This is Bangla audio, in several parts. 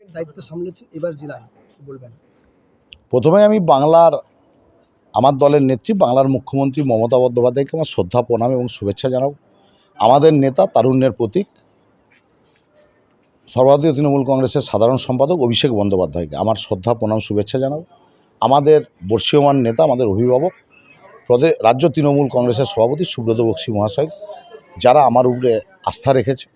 দায়িত্ব সামলেছেন এবার জেলায় বলবেন? প্রথমে আমি বাংলার, আমার দলের নেত্রী, বাংলার মুখ্যমন্ত্রী মমতা বন্দ্যোপাধ্যায়কে আমার শ্রদ্ধা প্রণাম এবং শুভেচ্ছা জানাব। আমাদের নেতা তারুণ্যের প্রতীক, সর্বভারতীয় তৃণমূল কংগ্রেসের সাধারণ সম্পাদক অভিষেক বন্দ্যোপাধ্যায়কে আমার শ্রদ্ধা প্রণাম শুভেচ্ছা জানাব। আমাদের বর্ষীয়মান নেতা, আমাদের অভিভাবক রাজ্য তৃণমূল কংগ্রেসের সভাপতি সুব্রত বক্সী মহাশয়, যারা আমার উপরে আস্থা রেখেছে।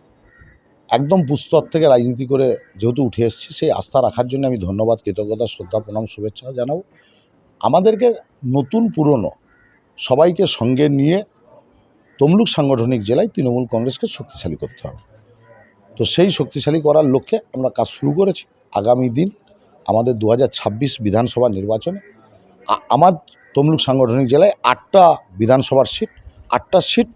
একদম পুস্তর থেকে রাজনীতি করে যেহেতু উঠে এসেছি, সেই আস্থা রাখার জন্য আমি ধন্যবাদ, কৃতজ্ঞতা, শ্রদ্ধা, প্রণাম, শুভেচ্ছা জানাব। আমাদেরকে নতুন পুরনো সবাইকে সঙ্গে নিয়ে তমলুক সাংগঠনিক জেলায় তৃণমূল কংগ্রেসকে শক্তিশালী করতে হবে। তো সেই শক্তিশালী করার লক্ষ্যে আমরা কাজ শুরু করেছি। আগামী দিন আমাদের দু হাজার ছাব্বিশ বিধানসভা নির্বাচনে আমার তমলুক সাংগঠনিক জেলায় আটটা বিধানসভার সিট, আটটা সিট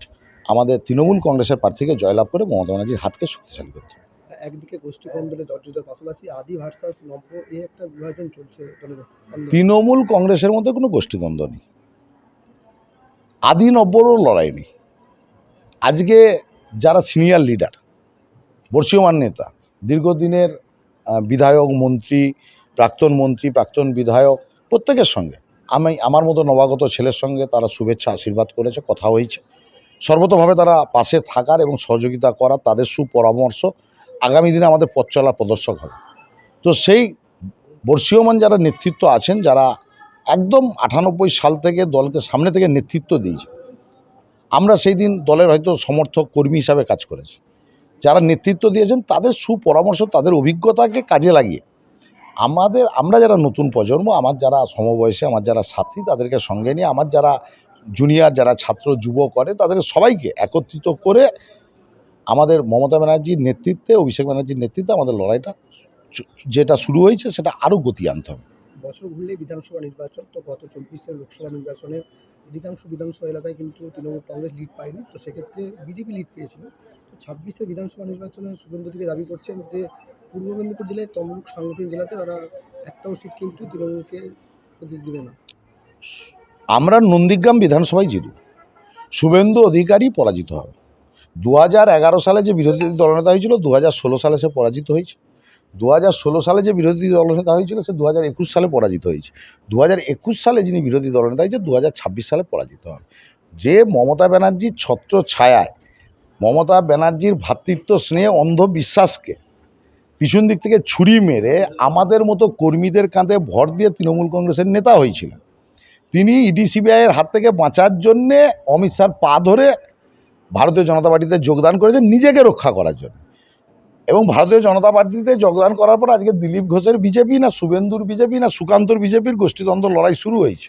আমাদের তৃণমূল কংগ্রেসের প্রার্থীকে জয়লাভ করে মমতা ব্যানার্জির হাতকে শক্তিশালী করতে হবে। একদিকে গোষ্ঠী জর্জরিতের পাশাপাশি আদি ভার্সাস নব্য এই একটা বিভাজন চলছে তৃণমূল কংগ্রেসের মধ্যে কোনো গোষ্ঠীদ্বন্দ্ব নেই। আদি নব্বরও লড়াই নেই। আজকে যারা সিনিয়র লিডার বর্ষীয়মান নেতা দীর্ঘদিনের বিধায়ক মন্ত্রী প্রাক্তন মন্ত্রী প্রাক্তন বিধায়ক প্রত্যেকের সঙ্গে আমি আমার মতো নবাগত ছেলের সঙ্গে তারা শুভেচ্ছা আশীর্বাদ করেছে কথা হয়েছে। সর্বতভাবে তারা পাশে থাকার এবং সহযোগিতা করার তাদের সুপরামর্শ আগামী দিনে আমাদের পথ চলার প্রদর্শক হবে। তো সেই বর্ষীয়মান যারা নেতৃত্ব আছেন, যারা একদম আটানব্বই সাল থেকে দলকে সামনে থেকে নেতৃত্ব দিয়েছে আমরা সেই দিন দলের হয়তো সমর্থক, কর্মী হিসাবে কাজ করেছি। যারা নেতৃত্ব দিয়েছেন, তাদের সুপরামর্শ, তাদের অভিজ্ঞতাকে কাজে লাগিয়ে আমাদের, আমরা যারা নতুন প্রজন্ম, আমার যারা সমবয়সী, আমার যারা সাথী, তাদেরকে সঙ্গে নিয়ে, আমার যারা জুনিয়র যারা ছাত্র যুব করে তাদের সবাইকে একত্রিত করে আমাদের মমতা ব্যানার্জির নেতৃত্বে অভিষেক ব্যানার্জির নেতৃত্বে আমাদের লড়াইটা যেটা শুরু হয়েছে সেটা আরও গতি আনতে হবে। বছর ঘুরলেই বিধানসভা নির্বাচন তো গত চব্বিশের লোকসভা নির্বাচনে অধিকাংশ বিধানসভা এলাকায় কিন্তু তৃণমূল কংগ্রেস লিড পায়নি তো সেক্ষেত্রে বিজেপি লিড পেয়েছিল। তো ছাব্বিশে বিধানসভা নির্বাচনে শুভেন্দু থেকে দাবি করছেন যে পূর্ব মেদিনীপুর জেলায় তমলুক সাংগঠনিক জেলাতে তারা একটাও সিট কিন্তু তৃণমূলকে দেবে না। আমরা নন্দীগ্রাম বিধানসভায় জিতব। শুভেন্দু অধিকারী পরাজিত হবে। দু হাজার এগারো সালে যে বিরোধী দলনেতা হয়েছিল দু হাজার ষোলো সালে সে পরাজিত হয়েছে। দু হাজার ষোলো সালে যে বিরোধী দলনেতা হয়েছিল, সে দু হাজার একুশ সালে পরাজিত হয়েছে। দু হাজার একুশ সালে যিনি বিরোধী দলনেতা হয়েছে দু হাজার ছাব্বিশ সালে পরাজিত হবে। যে মমতা ব্যানার্জির ছত্র ছায়ায়, মমতা ব্যানার্জির ভ্রাতৃত্ব স্নেহে, অন্ধবিশ্বাসকে পিছন দিক থেকে ছুরি মেরে আমাদের মতো কর্মীদের কাঁধে ভর দিয়ে তৃণমূল কংগ্রেসের নেতা হয়েছিলেন। তিনি ইডি সিবিআইয়ের হাত থেকে বাঁচার জন্যে অমিত শাহর পা ধরে ভারতীয় জনতা পার্টিতে যোগদান করেছেন নিজেকে রক্ষা করার জন্য। এবং ভারতীয় জনতা পার্টিতে যোগদান করার পর আজকে দিলীপ ঘোষের বিজেপি না শুভেন্দুর বিজেপি না সুকান্তর বিজেপির গোষ্ঠীদ্বন্দ্ব লড়াই শুরু হয়েছে।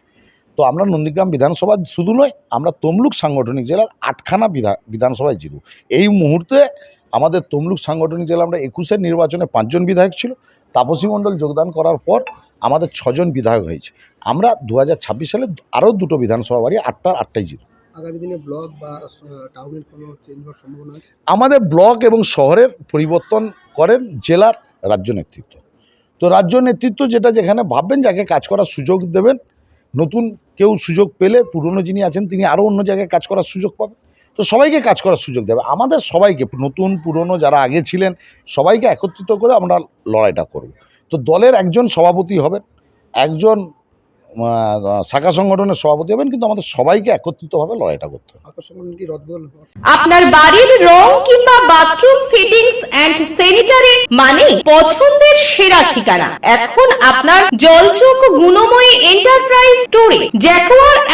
তো আমরা নন্দীগ্রাম বিধানসভা শুধু নয়, আমরা তমলুক সাংগঠনিক জেলার আটখানা বিধানসভায় জিতব। এই মুহূর্তে আমাদের তমলুক সাংগঠনিক জেলা আমরা একুশের নির্বাচনে পাঁচজন বিধায়ক ছিল তাপসী মণ্ডল যোগদান করার পর আমাদের ছজন বিধায়ক হয়েছে। আমরা দু হাজার ছাব্বিশ সালে আরও দুটো বিধানসভা বাড়ি আটটার আটটাই আছে? আমাদের ব্লক এবং শহরের পরিবর্তন করেন জেলার রাজ্য নেতৃত্ব। তো রাজ্য নেতৃত্ব যেটা যেখানে ভাববেন যাকে কাজ করার সুযোগ দেবেন নতুন কেউ সুযোগ পেলে পুরনো যিনি আছেন তিনি আরও অন্য জায়গায় কাজ করার সুযোগ পাবেন। তো সবাইকে কাজ করার সুযোগ দেবে। আমাদের সবাইকে নতুন পুরনো যারা আগে ছিলেন সবাইকে একত্রিত করে আমরা লড়াইটা করব। তো দলের একজন সভাপতি হবেন একজন শাখা সংগঠনের সভাপতি হবেন কিন্তু আমাদের সবাইকে একত্রিতভাবে লড়াইটা করতে হবে। আপনার বাড়ির রং কিংবা বাথরুম ফিটিংস এন্ড স্যানিটারি মানে পছন্দের সেরা ঠিকানা। এখন আপনার জলচোখ গুণময়ী এন্টারপ্রাইজ স্টোরে জ্যাকোয়ার